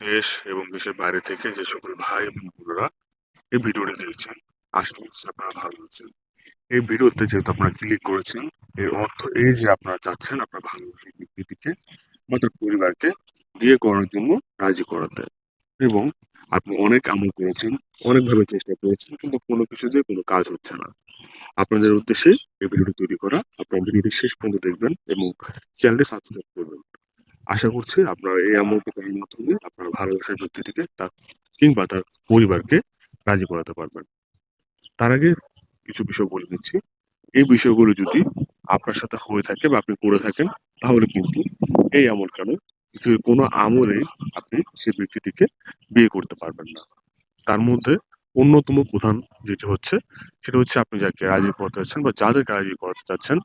দেশ এবং দেশের বাইরে থেকে যে সকল ভাই এবং বোনেরা এই ভিডিওটি দেখছেন, আশা করছি আপনারা ভালো আছেন। এই ভিডিওতে যেহেতু আপনারা ক্লিক করেছেন, এর অর্থ এই যে আপনারা চাচ্ছেন আপনার ভালোবাসার ব্যক্তিটিকে বা তার পরিবারকে বিয়ে করার জন্য রাজি করাতে। এবং আপনি অনেক আমল করেছেন, অনেকভাবে চেষ্টা করেছেন, কিন্তু কোনো কিছু দিয়ে কোনো কাজ হচ্ছে না। আপনাদের উদ্দেশ্যে এই ভিডিওটি তৈরি করা, আপনারা ভিডিওটি শেষ পর্যন্ত দেখবেন এবং চ্যানেলটি সাবস্ক্রাইব করবেন। আশা করছি আপনার এই আমলটি করার মাধ্যমে আপনার ভালোবাসার ব্যক্তিটিকে তার কিংবা তার পরিবারকে রাজি করাতে পারবেন। তার আগে কিছু বিষয় বলে দিচ্ছি এই বিষয়গুলো যদি আপনার সাথে হয়ে থাকে বা আপনি করে থাকেন তাহলে কিন্তু এই আমল কেন পৃথিবীর কোনো আমলেই আপনি সেই ব্যক্তিটিকে বিয়ে করতে পারবেন না। তার মধ্যে অন্যতম প্রধান যেটি হচ্ছে সেটা হচ্ছে আপনি যাকে রাজি করতে চাচ্ছেন বা যাদেরকে রাজি করাতে চাচ্ছেন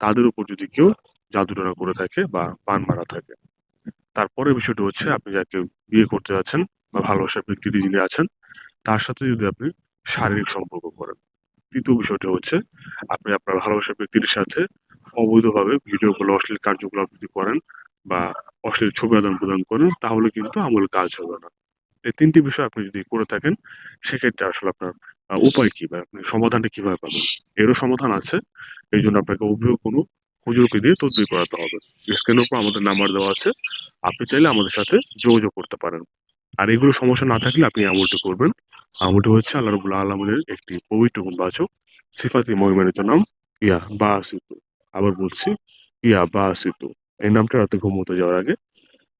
তাদের উপর যদি কেউ জাদুটনা করে থাকে বা পান মারা থাকে তারপরে বিষয়টি হচ্ছে আপনি যাকে বিয়ে করতে যাচ্ছেন বা ভালোবাসার ব্যক্তিটি যিনি আছেন, তার সাথে যদি আপনি শারীরিক সম্পর্ক করেন। তৃতীয় বিষয়টি হচ্ছে আপনি আপনার ভালোবাসার ব্যক্তিটির সাথে অবৈধভাবে ভিডিও কল অশ্লীল কার্যকলাপ যদি করেন বা অশ্লীল ছবি আদান প্রদান করেন, তাহলে কিন্তু আমল কাজ হবে না। এই তিনটি বিষয় আপনি যদি করে থাকেন, সেক্ষেত্রে আসলে আপনার উপায় কি বা আপনি সমাধানটা কীভাবে পাবেন? এরও সমাধান আছে। এই জন্য আপনাকে অভিযোগ কোনো হুজুরকে দিয়ে তদবির করাতে হবে। স্ক্রিনের উপর আমাদের নাম্বার দেওয়া আছে। আপনি চাইলে আমাদের সাথে যোগাযোগ করতে পারেন। আর এগুলো সমস্যা না থাকলে আপনি আমলটি করবেন। আমলটি হচ্ছে আল্লাহ রবুল্লাহ আলমের একটি পবিত্র গুণবাচক সিফাতি মহিমানিত নাম ইয়া বা আসিতু আবার বলছি, ইয়া বা আসিতু এই নামটা রাতে ঘুমোতে যাওয়ার আগে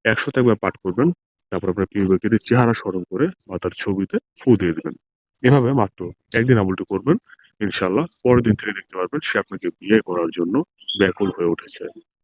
একশো একবার পাঠ করবেন। তারপর আপনার প্রিয় চেহারা স্মরণ করে বা তার ছবিতে ফু দিয়ে দেবেন। এভাবে মাত্র একদিন আমলটি করবেন। ইনশাল্লাহ পরের দিন থেকে দেখতে পারবেন সে আপনাকে বিয়ে করার জন্য ব্যাকুল হয়ে উঠেছে।